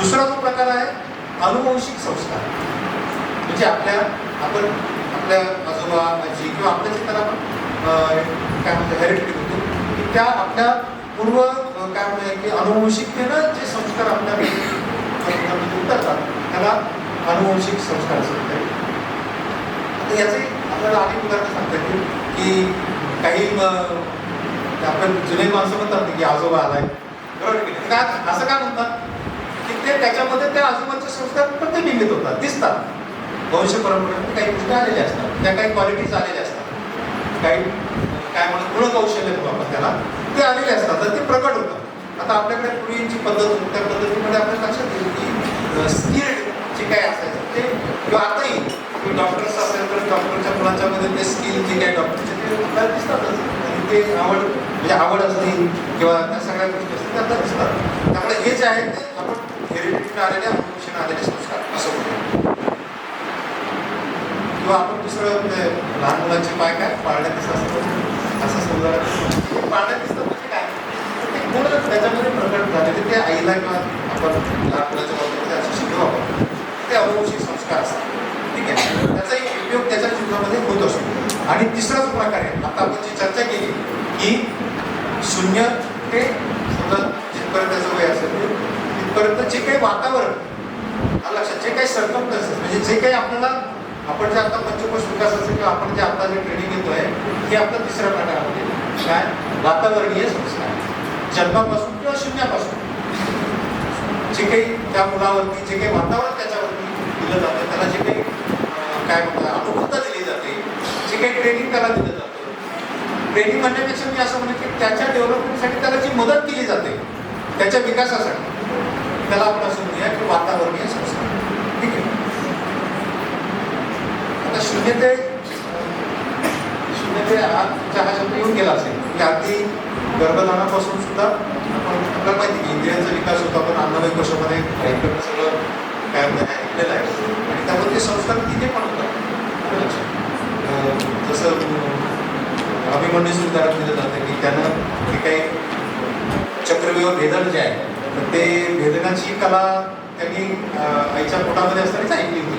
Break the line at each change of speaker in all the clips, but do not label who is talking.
दुसरा जो प्रकार आहे अनुवंशिक संस्कार. म्हणजे आपल्या आपण आपल्या आजोबा आजी किंवा आपल्या जे त्याला आपण काय म्हणतो हेरिटेज होतो. की त्या आपल्या पूर्व काय म्हणतो की अनुवंशिकतेनं जे संस्कार आपल्या उतरतात त्याला अनुवंशिक संस्कार असतात आता याचे आपल्याला अनेक उदाहरणं सांगता येतील की काही आपण जुने माणसं म्हणतात ना की आजोबा आलाय. बरोबर का असं का म्हणतात? की ते त्याच्यामध्ये त्या आजोबांचे संस्कार प्रतिबिंबित होतात दिसतात. वंश परंपरेमध्ये काही गोष्टी आलेल्या असतात त्या काही क्वालिटीज आलेल्या असतात. काही काय म्हणून गुणकौशल्य म्हणू आपण त्याला ते आलेले असतात तर ते प्रकट होतात. आता आपल्याकडे पूर्वीची पद्धत होती त्या पद्धतीमध्ये आपल्या लक्षात येईल की स्किल्ड जे काय असायचं ते किंवा आताही डॉक्टर्स असेल तर डॉक्टरच्या मुलांच्या मध्ये ते स्किल जे काही डॉक्टरचे ते आपल्याला दिसतातच. आणि ते आवड म्हणजे आवड असतील किंवा त्या सगळ्या गोष्टी असतील त्या दिसतात. त्यामुळे हे जे आहे ते आपण हेरिडिटीने आलेले अनुवंशाने आलेले संस्कार असं म्हणतो किंवा आपण दुसरं म्हणजे लहान मुलांचे पाय काय? पाळण्यात दिसत असतं. असं समजा पाळण्यात दिसतात म्हणजे काय? ते गुण त्याच्यामध्ये प्रकट झालेले ते आईला किंवा आपण लहान मुलाच्या बाबतीमध्ये असं शिकलो आपण ते अनुवंशिक संस्कार असतात. ठीक आहे? त्याचाही उपयोग त्याच्या जीवनामध्ये होत असतो. आणि तिसराच प्रकार आहे आता आपण जी चर्चा केली की शून्य ते समजा जिथपर्यंत त्याचं वय असेल ते तिथपर्यंत जे काही वातावरण. लक्षात जे काही सरकमटन्सेस म्हणजे जे काही आपल्याला आपण जे आता पंचकोश विकास असेल किंवा आपण जे आता जे ट्रेनिंग घेतोय हे आपलं तिसऱ्या प्रकारामध्ये काय? वातावरणीय संस्कार जन्मापासून किंवा शून्यापासून. जे काही त्या मुलावरती जे काही वातावरण त्याच्यावरती दिलं जातं त्याला जे काही काय म्हणतात अनुभूता दिली जाते जे काही ट्रेनिंग त्याला दिलं जातं. ट्रेनिंग म्हणण्यापेक्षा मी असं म्हणेन की त्याच्या डेव्हलपमेंटसाठी त्याला जी मदत केली जाते त्याच्या विकासासाठी. त्याला आपण असं म्हणूया की वातावरणीय संस्कार ठीक आहे? आता शून्य ते शून्य ते आजच्या हा शब्द येऊन गेला असेल. की अगदी गर्भधानापासून सुद्धा आपण आपल्याला माहिती की इंद्रियांचा विकास होतो आपण अन्नमय कोशामध्ये ऐकलं सगळं काय म्हणतात ऐकलेलं आहे. आणि त्यामध्ये ते संस्कार तिथे पण होतात. जसं अभिमन्यू सुद्धा दिलं जातं की त्यानं जे काही चक्रव्यूह भेदन जे आहे तर ते भेदनाची कला त्यांनी आईच्या पोटामध्ये असतानाच ऐकली होती.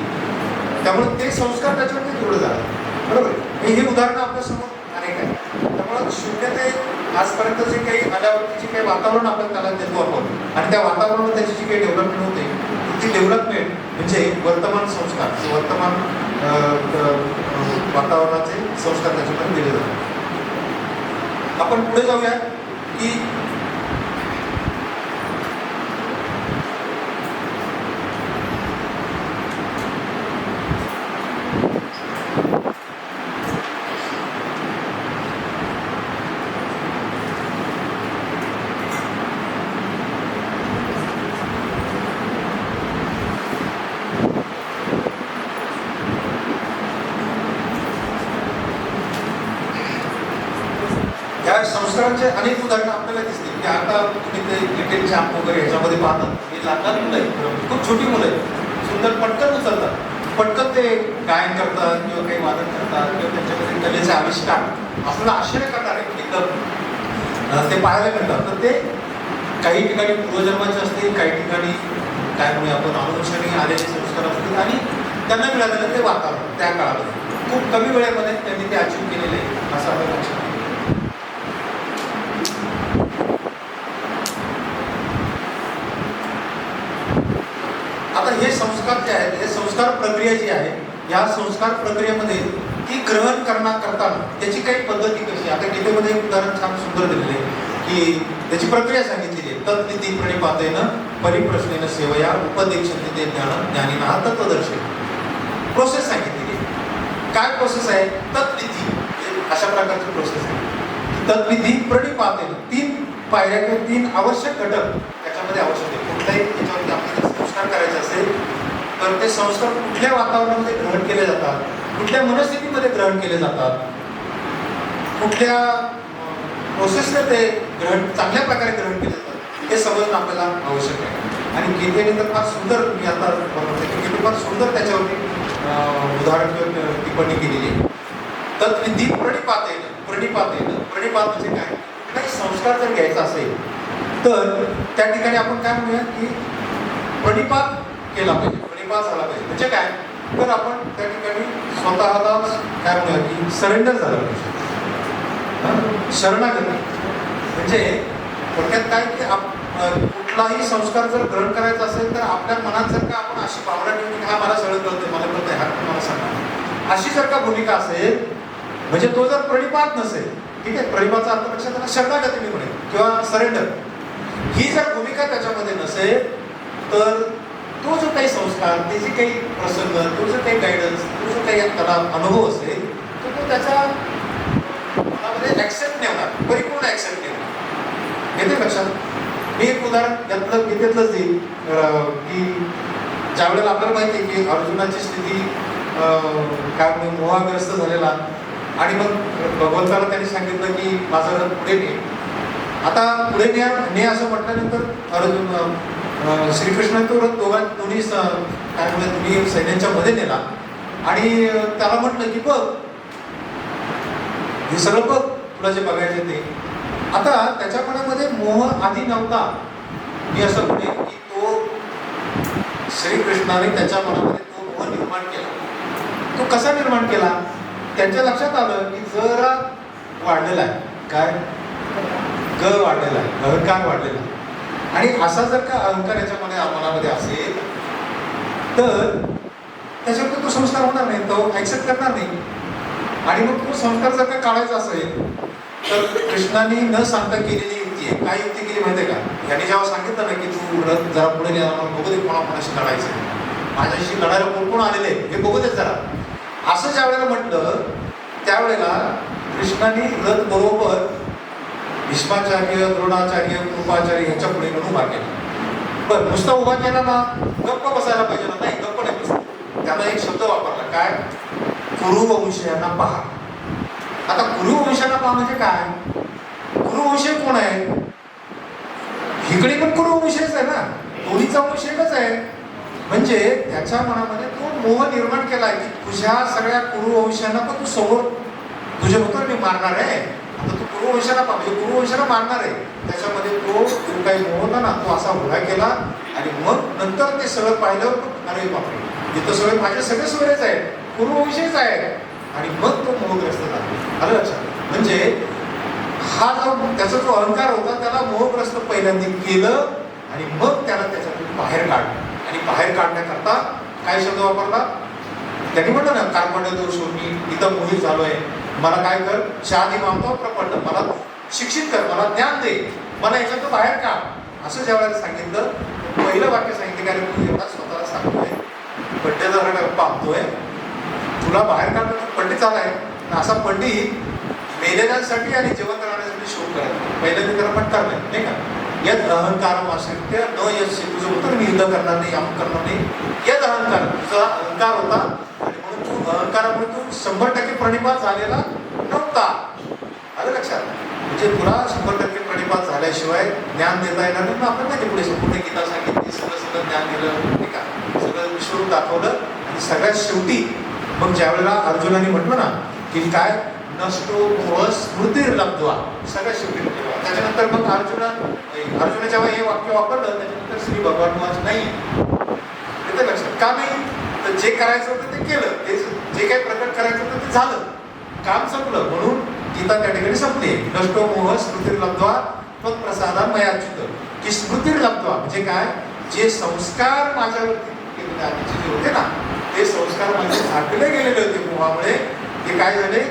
त्यामुळे ते संस्कार त्याच्यावरती दृढ जातात बरोबर? हे उदाहरणं आपल्यासमोर अनेक आहेत. त्यामुळं शून्य ते आजपर्यंत जे काही आल्यावरती जे काही वातावरण आपण त्याला देतो आपण आणि त्या वातावरणावर त्याची जी काही डेव्हलपमेंट होते ती डेव्हलपमेंट म्हणजे वर्तमान संस्कार. वर्तमान वातावरणाचे संस्कार त्याच्यामध्ये दिले जातात. आपण पुढे जाऊया की या संस्कारांचे अनेक उदाहरणं आपल्याला दिसतील की आता तुम्ही ते क्रिकेट चॅम्प वगैरे ह्याच्यामध्ये पाहतात. हे लहान मुलं आहेत. खूप छोटी मुलं आहेत. सुंदर पटकन उचलतात. पटकन ते गायन करतात किंवा काही वादन करतात किंवा त्यांच्यामध्ये कलेचे आविष्कार. आपल्याला आश्चर्य करणारे आहे एकदम ते पाहायला मिळतात. तर ते काही ठिकाणी पूर्वजन्माचे असतील काही ठिकाणी काय म्हणूया आपण अनुवंशाने आलेले संस्कार असतील आणि त्यांना मिळालेलं ते वातावरण त्या काळामध्ये. खूप कमी वेळेमध्ये त्यांनी ते अचीव केलेले आहे असं आपल्या लक्षात येतं. आता हे संस्कार जे आहेत हे संस्कार प्रक्रिया जी आहे या संस्कार प्रक्रियेमध्ये ती ग्रहण करणार त्याची काही पद्धती कशी आता गीतेमध्ये एक उदाहरण छान सुंदर दिलेले की त्याची प्रक्रिया सांगितलेली आहे. तत्विधी प्रणिपातेनं परिप्रश्नेनं सेवया उपदेक्षते ते ज्ञान ज्ञानीना तत्वदर्शन प्रोसेस सांगितलेली आहे. काय प्रोसेस आहे? तत्विधी अशा प्रकारची प्रोसेस आहे. तत्विधी प्रणिपातेन तीन पायऱ्या किंवा तीन आवश्यक घटक त्याच्यामध्ये आवश्यक आहे कुठलाही त्याच्यावरती आपल्याला संस्कार करायचे असेल तर ते संस्कार कुठल्या वातावरणामध्ये ग्रहण केले जातात? कुठल्या मनस्थितीमध्ये ग्रहण केले जातात? कुठल्या प्रोसेसने ते ग्रहण चांगल्या प्रकारे ग्रहण केले जातात? हे समजणं आपल्याला आवश्यक आहे. आणि गीतेने तर फार सुंदर मी आता बनवते की गीते फार सुंदर त्याच्यावरती उदाहरण किंवा टिप्पणी केलेली आहे. तत्विधी प्रणिपात प्रणिपातेन. प्रणिपात म्हणजे काय? काही संस्कार जर घ्यायचा असेल तर त्या ठिकाणी आपण काय म्हणूया की प्रणिपात केला पाहिजे. निर्माण झाला पाहिजे. म्हणजे काय? तर आपण त्या ठिकाणी स्वतःला काय म्हणूया की सरेंडर झालं पाहिजे. शरणागती. म्हणजे थोडक्यात काय की आप कुठलाही संस्कार जर ग्रहण करायचा असेल तर आपल्या मनात जर का आपण अशी भावना ठेवली की हा मला सगळं कळतंय मला कळतंय हा मला सांगा. अशी जर का भूमिका असेल म्हणजे तो जर प्रणिपात नसेल ठीक आहे? प्रणिपाचा अर्थपेक्षा त्याला शरणागती मी म्हणेल किंवा सरेंडर ही जर भूमिका त्याच्यामध्ये नसेल तर तो जो काही संस्कार ते जे काही प्रसंग तो जो काही गायडन्स तो जो काही त्याला अनुभव असेल तो तो त्याच्या मनामध्ये ऍक्सेप्ट नाही होणार परिपूर्ण ऍक्सेप्ट नाही होणार येते लक्षात? मी एक उदाहरण त्यातलं गीतेतलंच देईल की ज्या वेळेला आपल्याला माहिती आहे की अर्जुनाची स्थिती काय म्हणजे मोहाग्रस्त झालेला. आणि मग भगवंताला त्यांनी सांगितलं की माझं रथ पुढे ने आता पुढे ने असं म्हटल्यानंतर अर्जुन श्रीकृष्ण तो रथ दोघां दोन्ही काय म्हणतात दोन्ही सैन्यांच्या मध्ये नेला. आणि त्याला म्हटलं की बघ हे सगळं बघ तुला जे बघायचं ते. आता त्याच्या मनामध्ये मोह आधी नव्हता. मी असं म्हणे की तो श्रीकृष्णाने त्याच्या मनामध्ये तो मोह निर्माण केला. तो कसा निर्माण केला? त्यांच्या लक्षात आलं की जरा वाढलेला आहे. काय? ग वाढलेला आहे. अहंकार वाढलेला आहे? आणि असा जर का अहंकार याच्यामध्ये मनामध्ये असेल तर त्याच्यावर तो संस्कार होणार नाही तो ऍक्सेप्ट करणार नाही. आणि मग तो संस्कार जर का काढायचा असेल तर कृष्णाने न सांगता केलेली युक्ती आहे. काय युक्ती केली आहे का? यांनी जेव्हा सांगितलं ना की तू रथ जरा पुढे गेला बघू दे कोणाकोणाशी लढायचं माझ्याशी लढायला कोण कोण आलेले आहे, हे बघू दे जरा. असं ज्या वेळेला म्हटलं त्यावेळेला कृष्णाने रथ बरोबर भीष्माचार्य द्रोणाचार्य कृपाचार्य यांच्या पुढे म्हणून उभा केला. पण नुसता उभा केला ना गप्प बसायला पाहिजे ना नाही गप्प नाही बसला त्यानं एक शब्द वापरला काय? कुरुवंशयांना पहा. आता कुरुवंशांना पहा म्हणजे काय? कुरुवंश कोण आहे? इकडे पण कुरुवंशच आहे ना. दोन्हीचा वंश एकच आहे. म्हणजे त्याच्या मनामध्ये तो मोह निर्माण केलाय की तुझ्या सगळ्या कुरुवंशांना पण तू समोर. तुझ्या होतं मी मारणार आहे. आता तू म्हणजे मारणार आहे. त्याच्यामध्ये तो जो काही मोह ना तो असा उभा केला आणि मग नंतर ते सगळं पाहिलं अरे बापरे इथं सगळे माझे सगळे सोयरेच आहेत पूर्वविषयच आहे आणि मग तो मोहग्रस्त झाला. आलं लक्षात? म्हणजे हा जो त्याचा जो अहंकार होता त्याला मोहग्रस्त पहिल्यांदा केलं आणि मग त्याला त्याच्यातून बाहेर काढलं. आणि बाहेर काढण्याकरता काय शब्द वापरला? त्यांनी म्हटलं ना कार्बंड दोष होती इथं मोहित झालोय. मला काय कर? शादी मागतो प्रपंड. मला शिक्षित कर मला ज्ञान दे. मला याच्यातून बाहेर काढ. असं ज्या वेळेला सांगितलं पहिलं वाक्य सांगितलं कारण तू एवढा स्वतःला सांगतोय. पंडित गप्पा आणतोय तुला बाहेर काढणं तू पंडित आलाय आहे. असा पंडित मेलेल्यांसाठी आणि जेवण करण्यासाठी शोध करायचा पहिल्यांदा त्याला पण करणार नाही का? यद अहंकार असेल न यश तुझं होतं मी युद्ध करणार नाही अमुक करणार नाही. यद अहंकार तुझा अहंकार होता आणि तू शंभर टक्के प्रणिपात झालेला नव्हता. आलं लक्षात? म्हणजे तुला शंभर टक्के प्रणिपात झाल्याशिवाय ज्ञान देता येणार नाही. आपण नाही पुढे संपूर्ण गीता सांगितली सगळं सगळं ज्ञान दिलं नाही का सगळं विश्वरूप दाखवलं. आणि सगळ्यात शेवटी मग ज्यावेळेला अर्जुनाने म्हटलं ना की काय? नष्टो मोह स्मृती लब्धवा सगळ्यात शेवटी त्याच्यानंतर मग अर्जुना अर्जुना जेव्हा हे वाक्य वापरलं त्याच्यानंतर श्री भगवान नाही. येते लक्षात. का नाही? तर जे करायचं होतं ते केलं. ते जे काही प्रकट करायचं होतं ते झालं. काम संपलं. म्हणून गीता त्या ठिकाणी संपले. नष्टो मोह स्मृती लब्धवा पण प्रसादा मयाच्युत की स्मृती लब्धवा म्हणजे काय? जे संस्कार माझ्यावरती केलेले आधीचे जे होते ना ते संस्कार माझे झाकले गेलेले होते मोहामुळे. ते काय झाले?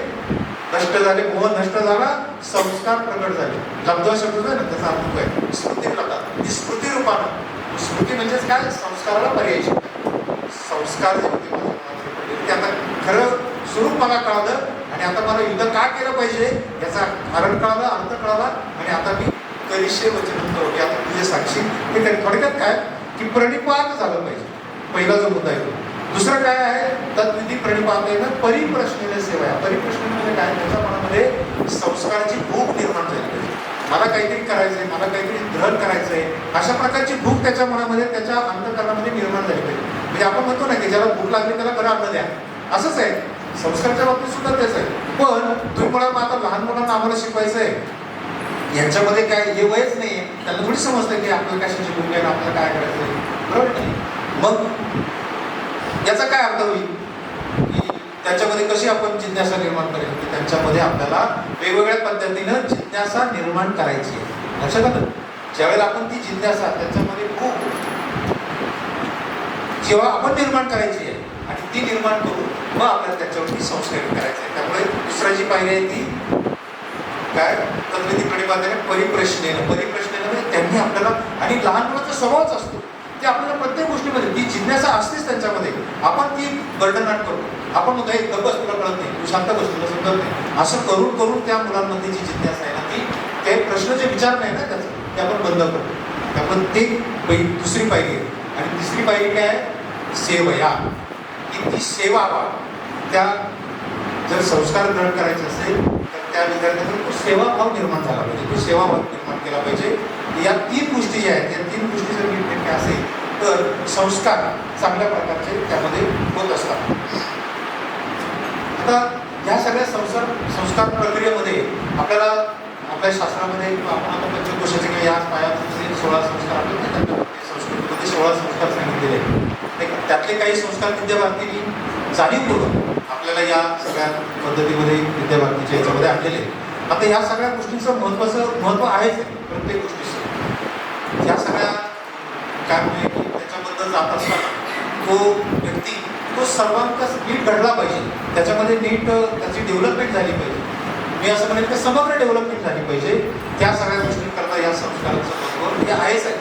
नष्ट झाले. मोह नष्ट झाला संस्कार प्रकट झाले. लब्धवा शब्द जो आहे ना त्याचा अर्थ काय स्मृती लब्धा ती स्मृती रूपानं. स्मृती म्हणजेच काय? संस्काराला पर्याय. संस्कार जे होते माझ्या मनामध्ये पडलेले, ते आता खरं स्वरूप मला कळालं आणि आता मला युद्ध का केलं पाहिजे याचा कारण कळालं अर्थ कळाला आणि आता मी करिष्य वचन की आता तुझे साक्षी हे थोडक्यात काय? की प्रणिपात झालं पाहिजे. पहिला जो मुद्दा येतो दुसरं काय आहे? तद्विधी प्रणिपात आहे ना परिप्रश्नेने सेवा आहे. परिप्रश्न म्हणजे काय? त्याच्या मनामध्ये संस्काराची भूक निर्माण झाली पाहिजे. मला काहीतरी करायचंय मला काहीतरी ग्रहण करायचंय. अशा प्रकारची भूक त्याच्या मनामध्ये त्याच्या अंतकरणामध्ये निर्माण झाली पाहिजे. म्हणजे आपण म्हणतो ना की ज्याला भूक लागली त्याला बरं अन्न द्या. असंच आहे. संस्काराच्या बाबतीत सुद्धा तेच आहे. पण तुम्ही मला आता लहान मुलांना आम्हाला शिकवायचं आहे. यांच्यामध्ये काय हे वयच नाही त्यांना थोडी समजतं की आपल्याला कशाची शिकून घ्यायला आपल्याला काय करायचं आहे. बरोबर नाही? मग याचा काय अर्थ होईल? की त्याच्यामध्ये कशी आपण जिज्ञासा निर्माण करेल? की त्यांच्यामध्ये आपल्याला वेगवेगळ्या पद्धतीनं जिज्ञासा निर्माण करायची आहे. लक्षात आलं? ज्यावेळेला आपण ती जिज्ञासा त्याच्यामध्ये खूप जेव्हा आपण निर्माण करायची आहे आणि ती निर्माण करू मग आपल्याला त्याच्यावरती संस्कार करायचं आहे त्यामुळे दुसरा जी पायरी आहे ती काय? तत्विधीकडे बांधणे परिप्रश्नेनं. परिप्रश्नेनं म्हणजे त्यांनी आपल्याला आणि लहान मुलाचा स्वभावच असतो. ते आपल्याला प्रत्येक गोष्टीमध्ये ती जिज्ञासा असतेच त्यांच्यामध्ये आपण ती बर्डनाट करतो. आपण म्हणतो एक बस तुला कळत नाही. तू शांत बस तुला समजत नाही. असं करून करून त्या मुलांमध्ये जी जिज्ञासा आहे ना ती ते प्रश्न जे विचार नाही ना त्याचं ते आपण बंद करतो. त्यामुळे ते पहिली दुसरी पायरी आहे. आणि तिसरी पायरी काय आहे? सेवया. की ती सेवा व्हा त्या जर संस्कार ग्रहण करायचे असेल तर त्या विद्यार्थ्यांना तो सेवाभाव निर्माण झाला पाहिजे. तो सेवाभाव निर्माण केला पाहिजे. या तीन गोष्टी ज्या आहेत या तीन गोष्टी जर नीटनेटक्या असेल तर संस्कार चांगल्या प्रकारचे त्यामध्ये होत असतात. आता ह्या सगळ्या संस्कार संस्कार प्रक्रियेमध्ये आपल्याला आपल्या शास्त्रामध्ये आपण आता पंचकोशाचे किंवा या पायामध्ये सोळा संस्कार आपल्याला संस्कृतीमध्ये सोळा संस्कार सांगितलेले आहेत. त्यातले काही संस्कार विद्याभारतीने जाणीवपूर्वक आपल्याला या सगळ्या पद्धतीमध्ये विद्याभारतीच्या याच्यामध्ये आणलेले आता या सगळ्या गोष्टींचं महत्त्वाचं महत्त्व आहेच आहे प्रत्येक गोष्टीचं. या सगळ्या काय म्हणजे की त्याच्याबद्दल जात असताना तो व्यक्ती तो सर्वांकच नीट घडला पाहिजे. त्याच्यामध्ये नीट त्याची डेव्हलपमेंट झाली पाहिजे. मी असं म्हणेन की समग्र डेव्हलपमेंट झाली पाहिजे. त्या सगळ्या गोष्टींकरता या संस्काराचं महत्त्व हे आहेच आहे.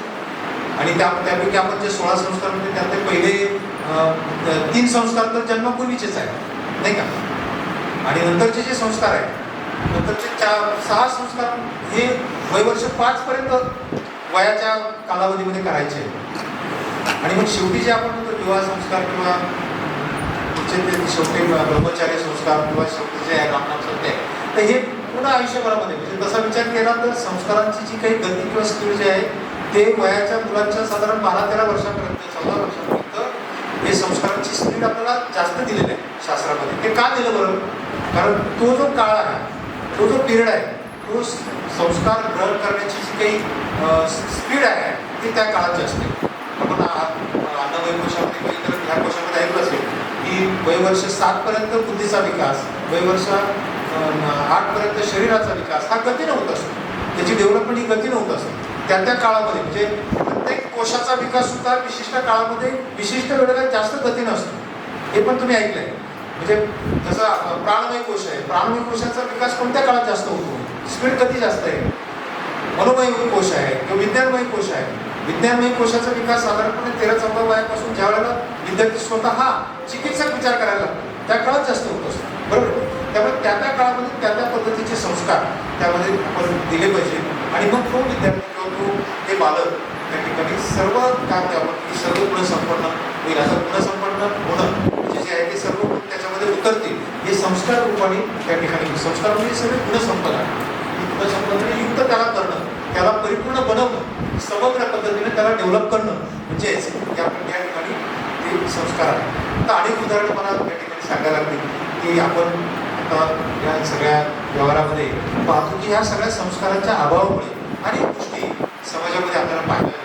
आणि त्या त्यापैकी आपण जे सोळा संस्कार म्हणजे त्यातले पहिले तीन संस्कार तर जन्मापूर्वीचेच आहेत. नाही का? आणि नंतरचे जे संस्कार आहेत नंतरचे चार सहा संस्कार हे वयवर्ष पाचपर्यंत वयाच्या कालावधीमध्ये करायचे. आणि मग शेवटी जे आपण म्हणतो विवाह संस्कार किंवा शेवटी ब्रह्मचार्य संस्कार किंवा शेवटी जे आहे रामनाम सत्य आहे तर हे पूर्ण आयुष्यभरामध्ये म्हणजे तसा विचार केला तर संस्कारांची जी काही गती किंवा स्पीड जे आहे ते वयाच्या मुलांच्या साधारण बारा तेरा वर्षापर्यंत चौदा वर्षापर्यंत हे संस्कारांची स्पीड आपल्याला जास्त दिलेली आहे शास्त्रामध्ये. ते का दिलं बरं? कारण तो जो काळ आहे तो जो पिरियड आहे तो संस्कार ग्रहण करण्याची जी काही स्पीड आहे ती त्या काळाची असते. आपण आ- अन्नमय कोशामध्ये किंवा ह्या कोशामध्ये ऐकलं असेल की वयवर्ष सातपर्यंत बुद्धीचा विकास वयवर्ष आठपर्यंत शरीराचा विकास हा गतीनं होत असतो. त्याची डेव्हलपमेंट ही गतीनं होत असते. त्या त्या काळामध्ये म्हणजे प्रत्येक कोशाचा विकास सुद्धा विशिष्ट काळामध्ये विशिष्ट वेळेला जास्त गतीनं असतो. हे पण तुम्ही ऐकलंय. म्हणजे जसं प्राणमय कोश आहे. प्राणमय कोशाचा विकास कोणत्या काळात जास्त होतो? स्पीड कधी जास्त आहे? मनोमय कोश आहे किंवा विज्ञानमय कोश आहे. विज्ञानमय कोशाचा विकास साधारणपणे तेरा चौदा वयापासून ज्या वेळेला विद्यार्थी स्वतः हा चिकित्सक विचार करायला लागतो त्या काळात जास्त होत असतो बरोबर? त्यामुळे त्या त्या काळामध्ये त्या त्या पद्धतीचे संस्कार त्यामध्ये आपण दिले पाहिजे आणि मग तो विद्यार्थी किंवा तो हे बालक त्या ठिकाणी सर्व काय द्यावं आपण की सर्व गुणसंपन्न होईल असं संपन्न होणं म्हणजे जे आहे ते सर्व गुण त्याच्यामध्ये उतरतील. हे संस्कार रूपाने त्या ठिकाणी संस्कार म्हणजे सगळे गुणसंपन्न संपदा गुण युक्त त्याला करणं त्याला परिपूर्ण बनवणं समग्र पद्धतीने त्याला डेव्हलप करणं. म्हणजेच या या ठिकाणी ते संस्कार आहे तर अनेक उदाहरणं मला या ठिकाणी सांगायला लागतील की आपण आता या सगळ्या व्यवहारामध्ये पाहतो की ह्या सगळ्या संस्कारांच्या अभावामुळे अनेक गोष्टी समाजामध्ये आपल्याला पाहायला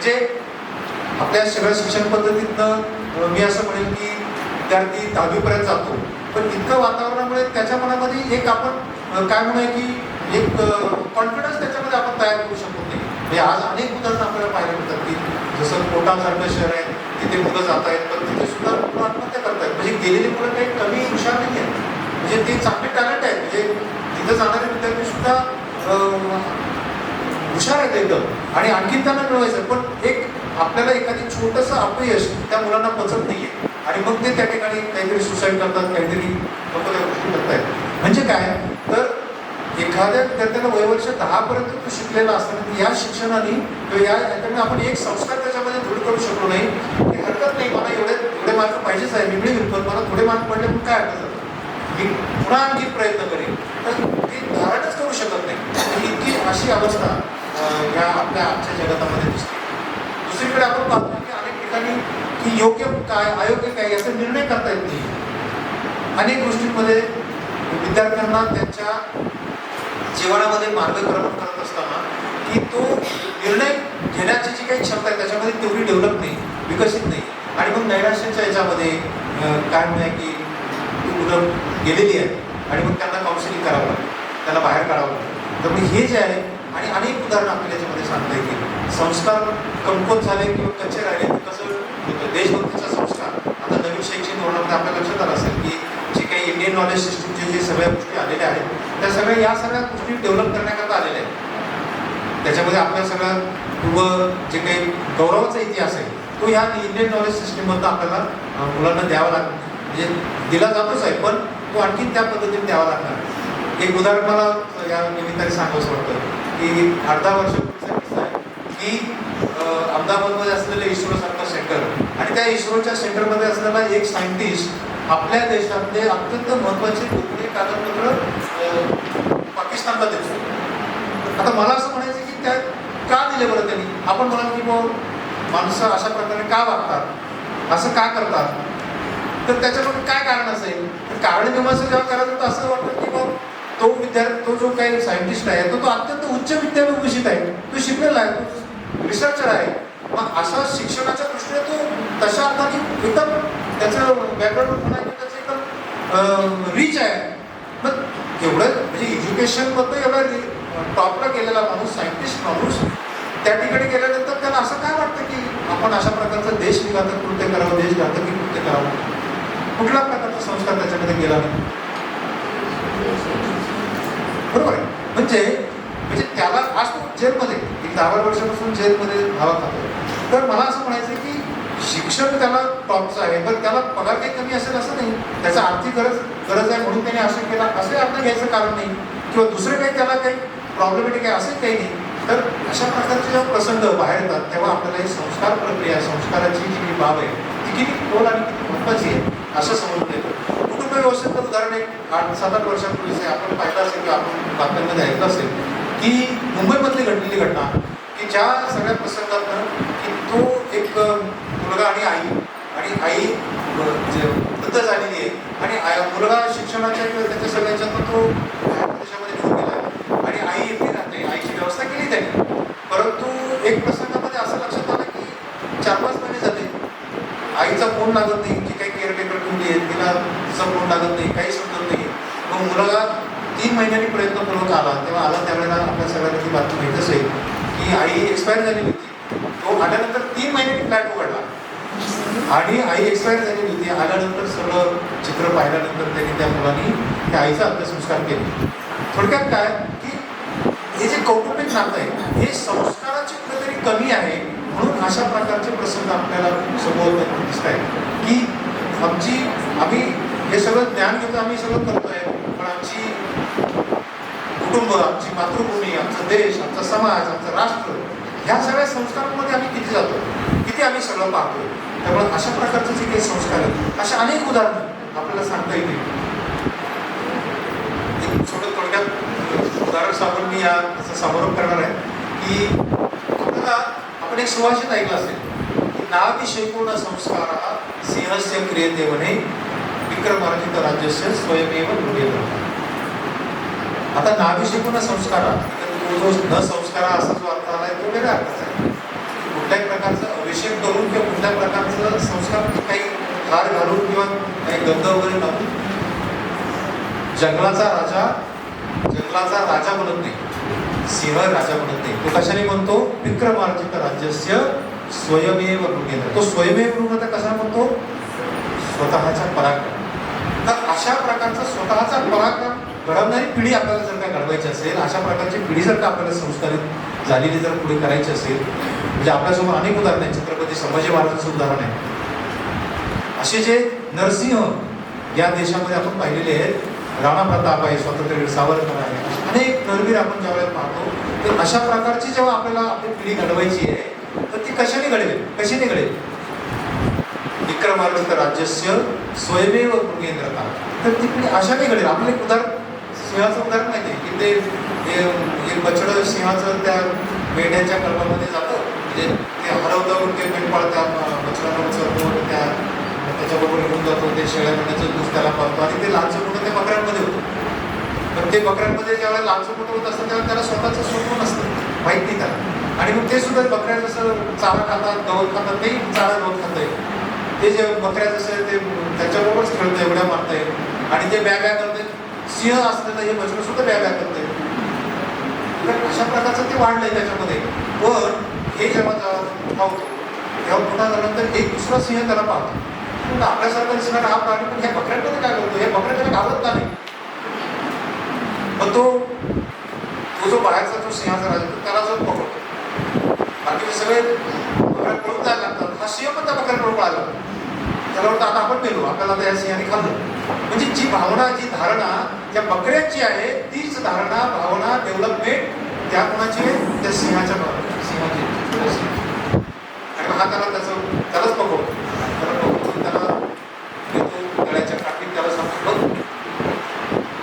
म्हणजे आपल्या सगळ्या शिक्षण पद्धतीतनं मी असं म्हणेन की विद्यार्थी दहावीपर्यंत जातो. पण इतकं वातावरणामुळे त्याच्या मनामध्ये एक आपण काय म्हणूया की एक कॉन्फिडन्स त्याच्यामध्ये आपण तयार करू शकत नाही. म्हणजे आज अनेक उदाहरणं आपल्याला पाहायला मिळतात की जसं कोटासारखं शहर आहे तिथे मुलं जात आहेत पण तिथे सुद्धा मुलं आत्महत्या करतायत म्हणजे गेलेली मुलं काही कमी हुशार नाही आहेत. म्हणजे ते चांगले टॅलेंट आहेत. म्हणजे तिथं जाणारे विद्यार्थी सुद्धा हुशार आहेत एकदम. आणि आणखी त्यांना मिळवायचं पण एक आपल्याला एखादी छोटंसं अपयश त्या मुलांना पचत नाहीये. आणि मग ते त्या ठिकाणी काहीतरी सुसाईड करतात काहीतरी लोक त्या गोष्टी करतायत. म्हणजे काय? तर एखाद्या विद्यार्थ्याला वयवर्ष दहापर्यंत तो शिकलेला असताना या शिक्षणाने किंवा या याच्यामुळे आपण एक संस्कार त्याच्यामध्ये दृढ करू शकलो नाही. की हरकत नाही. मला एवढे एवढे मार्क पाहिजेच आहे. मी मिळेल पण मला थोडे मार्क पडले पण काय हरकत मी पुन्हा आणखी प्रयत्न करेन. तर ते धारणच करू शकत नाही. इतकी अशी अवस्था या आपल्या आजच्या जगतामध्ये दिसते. दुसरीकडे आपण पाहतो की अनेक ठिकाणी की योग्य काय अयोग्य काय याचा निर्णय करता येत नाही. अनेक गोष्टींमध्ये विद्यार्थ्यांना त्यांच्या जीवनामध्ये मार्गक्रमण करत असताना की तो निर्णय घेण्याची जी काही क्षमता आहे त्याच्यामध्ये तेवढी डेव्हलप नाही विकसित नाही. आणि मग नैराश्याच्या याच्यामध्ये काय म्हणजे की ती मुलं गेलेली आहे. आणि मग त्यांना काउन्सिलिंग करावं लागतं त्यांना बाहेर काढावं लागतं. तर मग हे जे आहे आणि अनेक उदाहरणं आपल्याला याच्यामध्ये सांगता येतील. संस्कार कमकुवत झाले किंवा कच्चे राहिले कसं होतं? देशभक्तीचा संस्कार. आता नवीन शैक्षणिक धोरणामध्ये आपल्या लक्षात आलं असेल की जे काही इंडियन नॉलेज सिस्टीमचे जे सगळ्या गोष्टी आलेल्या आहेत त्या सगळ्या या सगळ्या गोष्टी डेव्हलप करण्याकरता आलेल्या आहेत. त्याच्यामध्ये आपल्या सगळ्या पूर्व जे काही गौरवाचा इतिहास आहे तो ह्या इंडियन नॉलेज सिस्टीममधनं आपल्याला मुलांना द्यावा लागणार. म्हणजे दिला जातोच आहे पण तो आणखी त्या पद्धतीने द्यावा लागणार. एक उदाहरण मला या निमित्ताने सांगावंसं वाटतं. की अर्धा वर्षापूर्वीचा किस्सा आहे की अहमदाबादमध्ये असलेलं इस्रोसारखं सेंटर. आणि त्या इस्रोच्या सेंटरमध्ये असलेला एक सायंटिस्ट आपल्या देशातले अत्यंत महत्त्वाचे गोपनीय कागदपत्र अं, पाकिस्तानला देतो. आता मला असं म्हणायचं की त्या का दिले बरं त्यांनी? आपण म्हणाल की मग माणसं अशा प्रकारे का वागतात? असं का करतात? तर त्याच्यामध्ये काय कारण असेल? तर कारण मीमांसा जेव्हा करायचं तर असं वाटतं तो विद्यार्थी तो जो काही सायंटिस्ट आहे तो तो अत्यंत उच्च विद्याविभूषित आहे. तो शिकलेला आहे तो रिसर्चर आहे. मग असा शिक्षणाच्या दृष्टीने तो तशा अर्थाने एकदम त्याचं बॅकग्राऊंड म्हणा की त्याचं एकदम रिच आहे. मग एवढं म्हणजे एज्युकेशनबद्दल एवढा टॉपला गेलेला माणूस सायंटिस्ट माणूस त्या ठिकाणी गेल्यानंतर त्याला असं काय वाटतं की आपण अशा प्रकारचं देश विघातक कृत्य करावं देश घातकी कृत्य करावं? कुठल्या प्रकारचा संस्कार त्याच्यामध्ये गेला नाही? बरोबर आहे. म्हणजे म्हणजे त्याला आज तो जेलमध्ये एक दहा बारा वर्षापासून जेलमध्ये धावा खातो तर मला असं म्हणायचं की शिक्षण त्याला टॉपचं आहे पण त्याला पगार काही कमी असेल असं नाही. त्याचा आर्थिक गरज गरज आहे म्हणून त्याने असं केला असंही आपण घ्यायचं कारण नाही. किंवा दुसरं काही त्याला काही प्रॉब्लेमॅटिक आहे असं काही नाही. तर अशा प्रकारचे जेव्हा प्रसंग बाहेर येतात तेव्हा आपल्याला ही संस्कार प्रक्रिया संस्काराची जी बाब आहे ती किती खोल आणि किती महत्त्वाची आहे असं समजून येतं. व्यवस्थित व्यवस्थेचं उदाहरण एक आठ सात आठ वर्षांपूर्वी आपण पाहिलं असेल किंवा आपण बातम्यांमध्ये ऐकलं असेल की मुंबईमधली घडलेली घटना की ज्या सगळ्या प्रसंगातनं की तो एक मुलगा आणि आई आणि आई जे वृद्ध झालेली आहे आणि आय- मुलगा शिक्षणाच्या किंवा त्याच्या सगळ्याच्यातनं तो बाहेर प्रदेशामध्ये घेऊन गेला. आहे आणि आई एकटी राहते. आईची व्यवस्था केली त्यांनी. परंतु एक प्रसंगामध्ये असं लक्षात आलं की चार पाच महिने जाते आईचा फोन लागत नाही जी काही केअरटेकर ठेवली आहे तिला तिचा लागत नाही काही समजत नाही. मग मुलगा तीन महिन्यांनी प्रयत्नपूर्वक आला तेव्हा आला त्यावेळेला आपल्या सगळ्यांना ती बातमी माहीत असेल की आई एक्सपायर झालेली होती. तो आल्यानंतर तीन महिन्यांनी फ्लॅट उघडला? आणि आई एक्सपायर झालेली होती आल्यानंतर सगळं चित्र पाहिल्यानंतर त्यांनी त्या मुलांनी त्या आईचा अंत्यसंस्कार केले. थोडक्यात काय? की हे जे कौटुंबिक नातं आहे हे संस्काराची कुठेतरी कमी आहे म्हणून अशा प्रकारचे प्रसंग आपल्याला समोर दिसत आहेत की आमची आम्ही हे सगळं ज्ञान घेतो आम्ही सगळं करतोय. पण आमची कुटुंब आमची मातृभूमी आमचा देश आमचा समाज आमचं राष्ट्र ह्या सगळ्या संस्कारांमध्ये आम्ही किती जातो? किती आम्ही सगळं पाहतोय? त्यामुळे अशा प्रकारचे जे काही संस्कार आहेत अशा अनेक उदाहरणं आपल्याला सांगता येतील. एक छोटं थोडक्यात उदाहरण सांगून मी या असं समारोप करणार आहे की आपल्याला आपण एक सुभाषित ऐकलं असेल की नाभिषेकून संस्कार सिंहस्य क्रियते म्हणे विक्रमार्जित राज्यस्य स्वयमेव मृगेव आता नाभिषेकून संस्कार जो न संस्कार असा जो अर्थ आलाय तो वेगळा अर्थ आहे. कुठल्याही प्रकारचा अभिषेक करून किंवा कुठल्या प्रकारचं संस्कार काही हार घालून किंवा काही गंध वगैरे लावून जंगलाचा राजा जंगलाचा राजा म्हणत नाही. सिंह राजा म्हणत नाही. तो कशाने म्हणतो विक्रमार्जित राज्यस्य स्वयमेव मृगेंद्र तो स्वयमेव गृह कसा म्हणतो? स्वतःचा पराक्रम अशा प्रकारचा स्वतःचा पराक्रम घडवणारी पिढी आपल्याला जर का घडवायची असेल अशा प्रकारची पिढी जर का आपल्याला संस्कारित झालेली जर पुढे करायची असेल म्हणजे आपल्यासमोर अनेक उदाहरण आहेत. छत्रपती संभाजी महाराजांचं उदाहरण आहे. असे जे नरसिंह या देशामध्ये आपण पाहिलेले आहेत राणा प्रताप आहे स्वातंत्र्यवीर सावरकर आहे अनेक नरवीर आपण ज्यावेळेला पाहतो तर अशा प्रकारची जेव्हा आपल्याला आपली पिढी घडवायची आहे तर ती कशाने घडेल कशाने घडेल? विक्रमार्जित राज्यस्य स्वयमेव मृगेंद्रता तर तिकडे अशा अशाने घडेल. आपलं एक उदाहरण सिंहाचं उदाहरण माहिती आहे की ते हे- एक बछडं सिंहाचं त्या मेंढ्यांच्या कळपामध्ये जातं. म्हणजे ते हरवतं ते मेंढपाळ त्या बछडाला उचलतो त्या त्याच्याबरोबर घेऊन जातो. ते शेळ्या मेंढ्याचं दूध त्याला पाहतो आणि ते लहानचं मोठं त्या बकऱ्यांमध्ये होतं. तर ते बकऱ्यांमध्ये ज्यावेळेला लहानचं मोठं होत असतं त्यावेळेला त्याला स्वतःचं स्वप्न नसतं. माहीत नाही त्याला. आणि मग ते सुद्धा बकऱ्या जसं चारा खातात गवत खातात ते चारा गवत खात ते जे बकऱ्या जसं ते त्याच्याबरोबरच खेळतंय उड्या मारतंय. आणि ते बॅ बॅ करते सिंह असते तर हे बछडं सुद्धा बॅ बॅ करते तर अशा प्रकारचं ते वाढलंय त्याच्यामध्ये. पण हे जेव्हा जेव्हा तेव्हा मोठा झाल्यानंतर एक दुसरा सिंह त्याला पाहतो. पण आपल्यासारखा दिसणार हा प्राणी पण ह्या बकऱ्यांमध्ये काय करतो हे बकऱ्या त्याला घालत नाही. मग तो तो जो बाहेरचा जो सिंहाचा राजा त्याला जाऊन पकडतो. बाकीचे सगळे बकऱ्या पळून जायला लागतात हा सिंह पण त्या बकऱ्यांकडून पळायला लागतो. त्याला वाटतं आता आपण मेलो आपल्याला त्या सिंहाने खाल्लं म्हणजे जी भावना जी धारणा त्या बकऱ्यांची आहे तीच धारणा भावना डेव्हलपमेंट त्या कोणाची आहे? त्या सिंहाच्या सिंहाची. आणि हा त्याला त्याचं त्यालाच पकडतो त्याला पकडून त्याला देतो. गळ्याच्या काठीत त्याला सांगतो. बघ.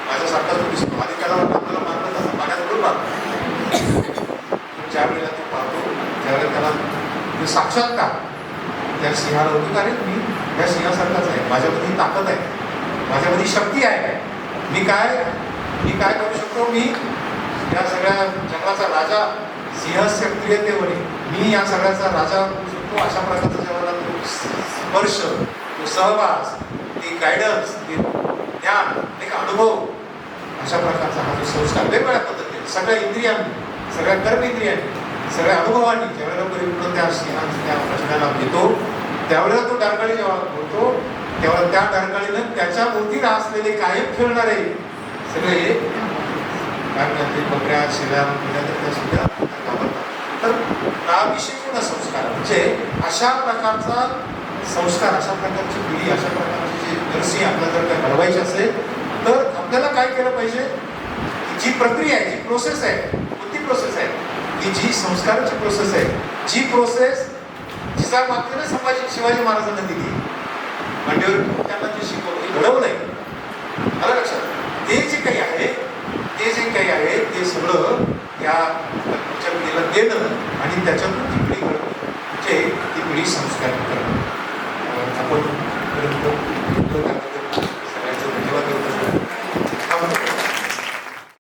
माझ्यासारखा तो दिसतो. आधी त्याला वाटतं आपल्याला मारलं तसं पाण्यात उडून मारतो ज्या वेळेला तो पाहतो त्यावेळेला त्याला साक्षात का त्या सिंहाला होतो का रे मी या सिंहासारखाच आहे. माझ्यामध्ये ही ताकद आहे. माझ्यामध्ये शक्ती आहे. मी काय मी काय करू शकतो? मी या सगळ्या जगाचा राजा सिंहस्य क्रियतेवर मी या सगळ्याचा राजा होऊ शकतो. अशा प्रकारचा जेव्हा तो स्पर्श तो सहवास ती गायडन्स ते ज्ञान एक अनुभव अशा प्रकारचा हा जो संस्कार वेगवेगळ्या पद्धतीने सगळ्या इंद्रियांनी सगळ्या कर्म इंद्रियांनी सगळ्या अनुभवांनी ज्यावेळेला परिपूर्ण त्या सिंहांच्या त्या प्रश्नाला येतो. त्यावेळेला तो डारकाळी जेव्हा होतो तेव्हा त्या डारकाळीनं त्याच्या भोवती असलेले कायम खेळणारे सगळे काय म्हणतात ते बकऱ्या शिल्या तर त्या सुद्धा तर संस्कार म्हणजे अशा प्रकारचा संस्कार अशा प्रकारची पिढी अशा प्रकारची जी नरसी आपल्याला जर काय घडवायची असेल तर आपल्याला काय केलं पाहिजे? जी प्रक्रिया आहे जी प्रोसेस आहे कोणती प्रोसेस आहे? की जी संस्काराची प्रोसेस आहे जी प्रोसेस जिचा मागण्याला संभाजी शिवाजी महाराजांना दिली. मांडीवर त्यांना जे शिकवलं घडवलंय. आलं लक्षात? ते जे काही आहे ते जे काही आहे ते सगळं या जनतेला देणं आणि त्याच्यातून ती पिढी घडवणं म्हणजे ती पिढी संस्कार करणं. आपण